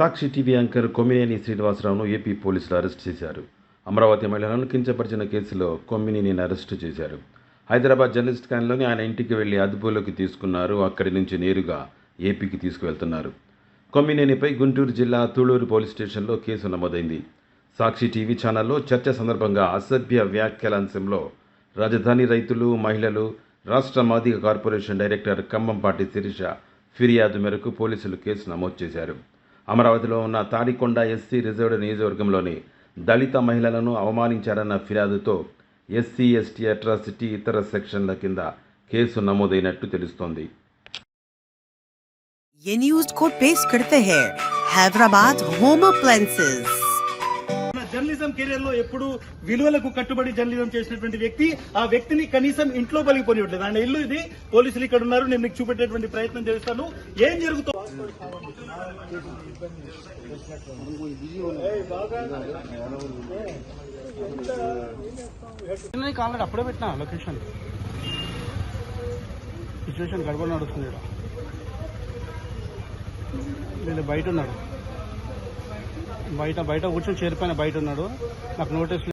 సాక్షి TV anchor Kommineni శ్రీనివాసరావును AP పోలీసులు arrest చేశారు. అమరావతి మహిళలను కించపరిచిన కేసులో కొమ్మినేనిని అరెస్టు చేశారు. హైదరాబాద్ జర్నలిస్ట్ కాలనీలోని ఆయన ఇంటికి వెళ్ళి అదుపులోకి తీసుకున్నారు. అక్కడి నుంచి నేరుగా ఏపీకి తీసుకువెళ్తున్నారు. కొమ్మినేనిపై గుంటూరు జిల్లా తుళూరు పోలీస్ స్టేషన్లో కేసు నమోదైంది. సాక్షి టీవీ ఛానల్లో చర్చ సందర్భంగా అసభ్య వ్యాఖ్యల అంశంలో రాజధాని రైతులు మహిళలు రాష్ట్ర మాదిగ కార్పొరేషన్ డైరెక్టర్ కంబంపాటి శిరీష ఫిర్యాదు మేరకు పోలీసులు కేసు నమోదు చేశారు. అమరావతిలో ఉన్న తాడికొండ ఎస్సీ రిజర్వ్డ్ నియోజకవర్గంలోని దళిత మహిళలను అవమానించారన్న ఫిర్యాదుతో ఎస్సీ ఎస్టీ అట్రాసిటీ ఇతర సెక్షన్ల కింద కేసు నమోదైనట్టు తెలుస్తోంది ये न्यूज को पेश करते हैं हैदराबाद होम अप्लायंसेज నా జర్నలిజం కెరీర్లో ఎప్పుడు విలువలకు కట్టుబడి జర్నలిజం చేసినటువంటి వ్యక్తి ఆ వ్యక్తిని కనీసం ఇంట్లో పలిగిపోనివ్వట్లేదు ఆయన ఇల్లు ఇది పోలీసులు ఇక్కడ ఉన్నారు నేను మీకు చూపెట్టేటువంటి ప్రయత్నం చేస్తాను. ఏం జరుగుతుంది ఆల్రెడీ అప్పుడే పెట్టినా లొకేషన్? సిచ్యువేషన్ గడబడి నడుస్తుంది ఇక్కడ వీళ్ళు బయట ఉన్నాడు. బయట బయట కూర్చొని చేరిపోయిన బయట ఉన్నాడు. నాకు నోటీస్